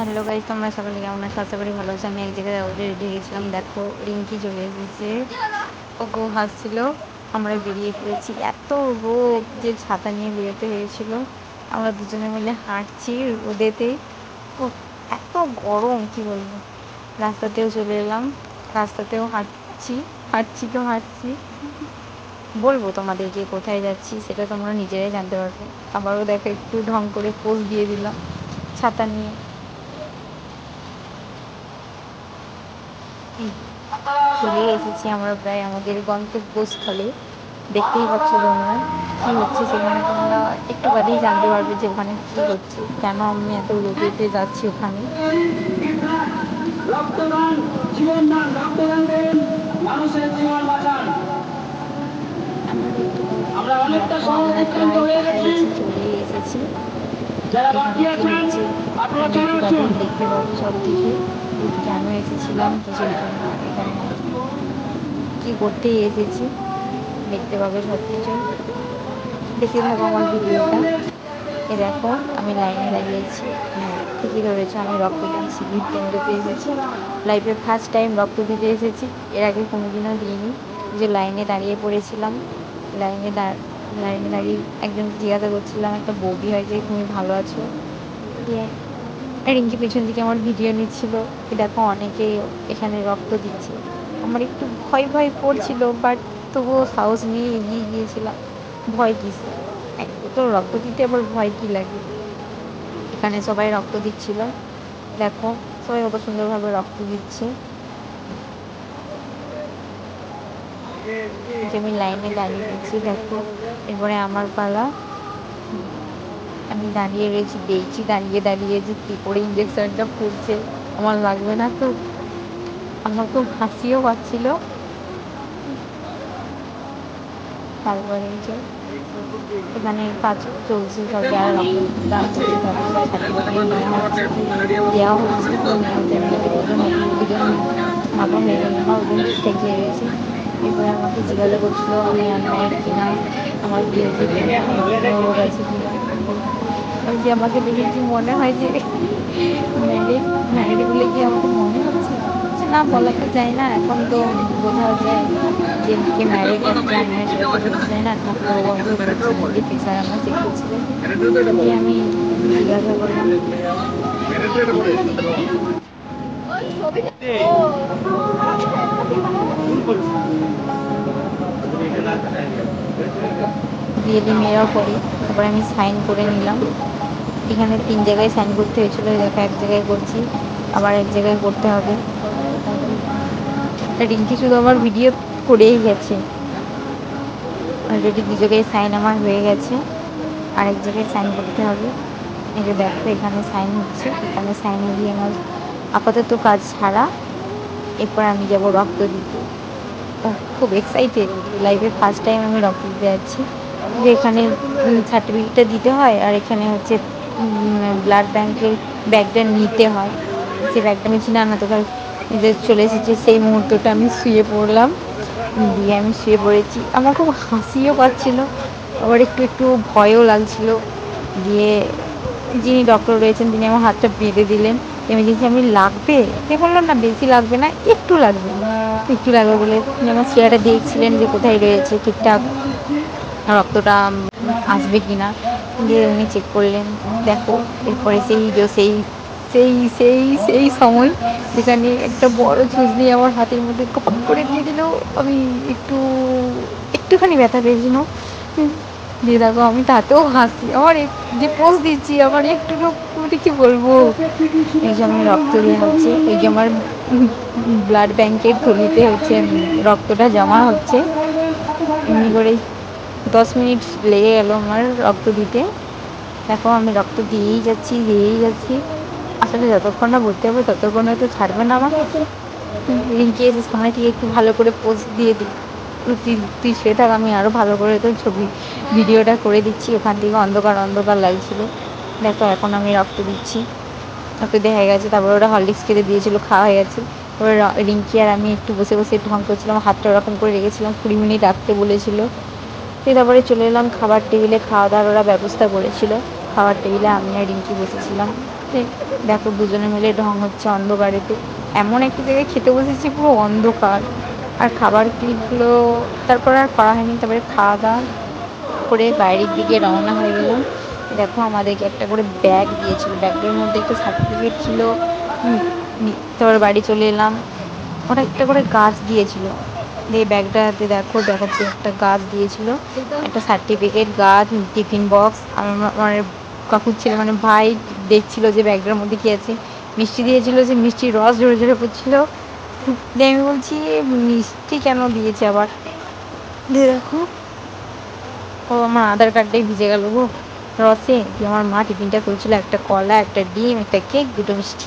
Hello guys তোমরা সকলে কেমন আছো? আশা করি ভালো আছো। আমি এক জায়গায় রেডি গেছিলাম। দেখো, রিঙ্কি চলে এসেছে। ও গো হাসছিল। আমরা বেরিয়ে পড়েছি। এত রোদ যে ছাতা নিয়ে বেরোতে হয়েছিল। আমরা দুজনে মিলে হাঁটছি রোদেতে। ও এত গরম, কি বলব? রাস্তাতেও চলে এলাম। রাস্তাতেও হাঁটছি। হাঁটছি তো হাঁটছি। বলব তোমাদেরকে কোথায় যাচ্ছি, সেটা তোমরা নিজেরাই জানতে পারবে। আবারও দেখো, একটু ঢং করে পোজ দিয়ে দিলাম। ছাতা নিয়ে। চলে এসেছি আমরা প্রায় আমাদের গন্তব্যস্থলে। দেখতেই পাচ্ছ তোমরা কী হচ্ছে সেখানে তোমরা একটু বাদেই জানতে পারবে যে ওখানে কী হচ্ছে কেন আমি এত রোদেতে যাচ্ছি ওখানে। আমরা অনেকটা চলে এসেছি যারা বাকি আছেন আপনারা চলে আসুন। দেখতে পাবো সব কিছু। কেন এসেছিলাম কিসের জন্য এখানে কী করতে এসেছি, দেখতে পাবে সব কিছু দেখতে থাকো আমার ভিডিওটা। এ দেখো, আমি লাইনে দাঁড়িয়েছি। ঠিকই ধরেছো, আমি রক্ত দিয়েছি কেন্দ্রতে এসেছি। লাইফে ফার্স্ট টাইম রক্ত দিতে এসেছি। এর আগে কোনোদিনও দিইনি। যে লাইনে দাঁড়িয়ে পড়েছিলাম। লাইনে লাইনে দাঁড়িয়ে একজন জিজ্ঞাসা করছিলাম একটা বৌদি হয় যে তুমি ভালো আছো? দিয়ে রিঙ্কি পেছন দিকে আমার ভিডিও নিচ্ছিল। দেখো অনেকে এখানে রক্ত দিচ্ছে। আমার একটু ভয় ভয় পড়ছিল বাট তবুও সাহস নিয়ে এগিয়ে গিয়েছিলাম। ভয় কিসে? তো রক্ত দিতে আবার ভয় কী লাগে? এখানে সবাই রক্ত দিচ্ছিল। দেখো, সবাই কত সুন্দরভাবে রক্ত দিচ্ছে। আমি লাইনে দাঁড়িয়ে রয়েছি দেখো। এরপরে আমার পালা। আমি দাঁড়িয়ে রয়েছি, দেখছি, দাঁড়িয়ে দাঁড়িয়ে যে কী করে ইঞ্জেকশনটা ফুটছে। আমার লাগবে না তো। আমার খুব হাসিও পাচ্ছিল। তারপরে যে এখানে কাজ চলছে, সব দেওয়া হচ্ছে। আমার ঠিকঠাক দিয়ে রয়েছে। এরপরে আমাকে জিজ্ঞাসা করছিল, আমি আনম্যারিড কিনা আমার বিয়ে আছে কিনা? আমি যে আমাকে দেখে কি মনে হয় যে ম্যারিড ম্যারিড বলে কি আমাকে মনে হচ্ছে? না, বলা তো যায় না। এখন তো বোঝা যায় যে কে ম্যারিড কে আনম্যারিড সেটা যায় না। করছিলেন যে প্রেশার আমার দিয়ে আমি জিজ্ঞাসা করলাম। বিয়েলি মেয়েরাও করে তারপরে আমি সাইন করে নিলাম। এখানে তিন জায়গায় সাইন করতে হয়েছিল। দেখো, এক জায়গায় করছি, আবার এক জায়গায় করতে হবে। রিঙ্কি শুধু আমার ভিডিও করেই গেছে। অলরেডি দু জায়গায় সাইন আমার হয়ে গেছে। আর এক জায়গায় সাইন করতে হবে। যে দেখো, এখানে সাইন হচ্ছে। এখানে সাইন দিয়ে আমার আপাতত কাজ ছাড়া। এরপর আমি যাব রক্ত দিতে। খুব এক্সাইটেড লাইফে ফার্স্ট টাইম আমি রক্ত দিতে যাচ্ছি। যে এখানে সার্টিফিকেটটা দিতে হয় আর এখানে হচ্ছে ব্লাড ব্যাংকের ব্যাগটা নিতে হয়। সে ব্যাগটা আমি ছিল না, তো যে চলে এসেছে, সেই মুহূর্তটা আমি শুয়ে পড়লাম। দিয়ে আমি শুয়ে পড়েছি। আমার খুব হাসিও পাচ্ছিল, আবার একটু একটু ভয়ও লাগছিল। দিয়ে যিনি ডক্টর রয়েছেন, তিনি আমার হাতটা বেঁধে দিলেন। বলছি আমি লাগবে? সে বলল না, বেশি লাগবে না, একটু লাগবে। একটু লাগবে বলে আমার চেয়ারে দেখছিলেন যে কোথায় রয়েছে ঠিকঠাক। রক্তটা আসবে কি না, দিয়ে উনি চেক করলেন। দেখো, এরপরে সেই সেই সেই সেই সেই সময় যেখানে একটা বড় ছুঁচনি আমার হাতের মধ্যে কপ করে দিয়ে দিল। আমি একটু, একটুখানি ব্যথা পেয়েছিল। দিয়ে দেখো, আমি তাতেও হাসি, আমার যে পোজ দিচ্ছি, আমার একটু মানে কি বলব? এই যে আমি রক্ত দিয়ে হচ্ছে এই যে আমার ব্লাড ব্যাংকের থলিতে হচ্ছে, রক্তটা জমা হচ্ছে। এমনি করেই দশ মিনিট লেগে গেল আমার রক্ত দিতে। দেখো আমি রক্ত দিয়েই যাচ্ছি দিয়েই যাচ্ছি। আসলে যতক্ষণ না ভর্তি হবে ততক্ষণ হয়তো ছাড়বে না আমাকে। রিঙ্কি সামনে থেকে একটু ভালো করে পোজ দিয়ে দিই তুই তুই থাক আমি আরও ভালো করে তোর ছবি, ভিডিওটা করে দিচ্ছি। ওখান থেকে অন্ধকার অন্ধকার লাগছিল। দেখো এখন আমি রক্ত দিচ্ছি। রক্ত দেখা গেছে, তারপর ওরা হরলিক্স খেতে দিয়েছিল, খাওয়া হয়ে গেছে। তারপরে রিঙ্কি আর আমি একটু বসে বসে একটু ঢং করছিলাম, হাতটা ওরকম করে রেখেছিলাম, কুড়ি মিনিট রাখতে বলেছিলো। দিয়ে তারপরে চলে এলাম, খাবার টেবিলে খাওয়া দাওয়ার ওরা ব্যবস্থা করেছিল। খাবার টেবিলে আমি আর রিঙ্কি বসেছিলাম। দেখো দুজনে মিলে ঢং হচ্ছে অন্ধকারেতে। এমন একটা জায়গায় খেতে বসেছি, পুরো অন্ধকার। আর খাবার ক্লিপগুলো তারপর আর করা হয়নি। তারপরে খাওয়া দাওয়া করে বাইরের দিকে রওনা হয়ে গেলাম। দেখো আমাদেরকে একটা করে ব্যাগ দিয়েছিল। ব্যাগটার মধ্যে একটা সার্টিফিকেট ছিল। তারপর বাড়ি চলে এলাম। ওটা একটা করে গাছ দিয়েছিল। দিয়ে ব্যাগটাতে দেখো, দেখাচ্ছে, একটা গাছ দিয়েছিল, একটা সার্টিফিকেট গাছ টিফিন বক্স আমার কাকুর ছেলে মানে ভাই দেখছিল যে ব্যাগটার মধ্যে কী আছে, মিষ্টি দিয়েছিল যে মিষ্টির রস ঝরে ঝরে পড়ছিল। দিয়ে আমি বলছি, মিষ্টি কেন দিয়েছে আবার? দিয়ে দেখো, ও আমার আধার কার্ডটাই ভিজে গেল গো। রসে, দিয়ে আমার মা টিফিনটা করেছিল একটা কলা, একটা ডিম, একটা কেক দুটো মিষ্টি।